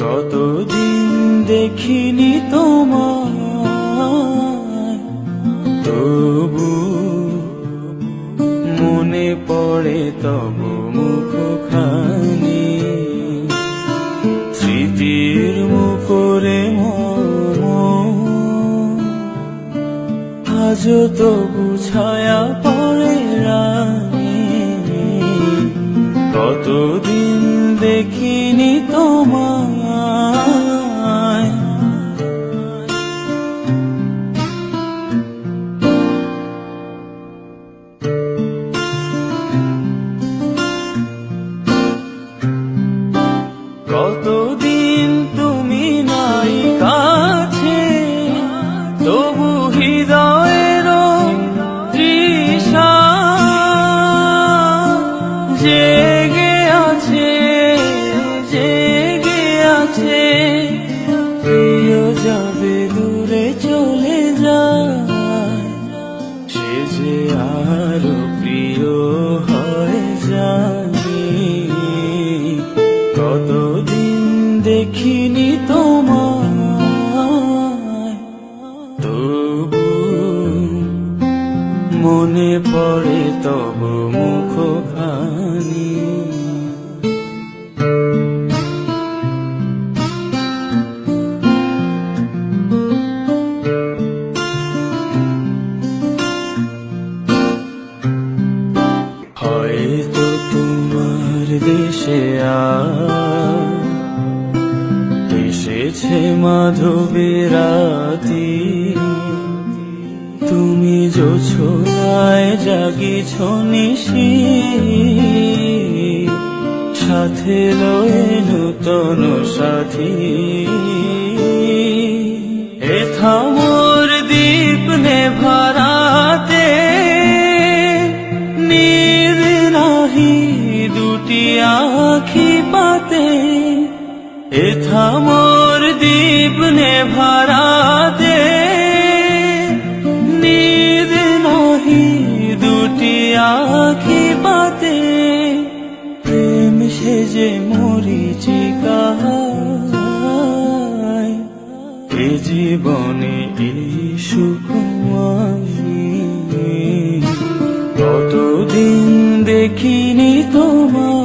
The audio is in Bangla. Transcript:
কতদিন দেখিনি তোমায়, তবু মনে পড়ে তব মুখখানি। স্মৃতির মুখরে আজও তবু ছায়া পড়ে রানী। কতদিন দেখিনি তোমায় জেগে আছে জেগে আছে। প্রিয় যাবে দূরে চলে যায়। সে যে আরও প্রিয় হয় জানি কতদিন দেখিনি তোমায় মনে পড়ে তব মুখখানি। হয়তো তোমার দেশে আজ এসেছে মাধবেরাতি তুমি জোছনায় জাগিছ নিশি, সাথে লয়ে নূতন সাথী। থামোর দীপ নে ভারাতে নীর নাহি দুটি আখি পাতে। এ থামোর দীপ নে ভারাতে আখি পাতে প্রেম সেজে মরিচিকা এ জীবনে এই সুকুমারি। কতদিন দেখিনি তোমার